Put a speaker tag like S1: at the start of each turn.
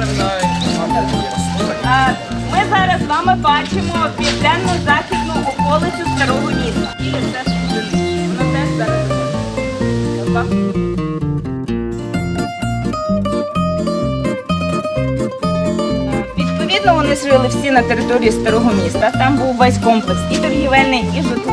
S1: Е, ми зараз з вами бачимо південно-західну околицю старого міста. Відповідно, вони жили всі на території старого міста. Там був весь комплекс і торгівельний, і житловий.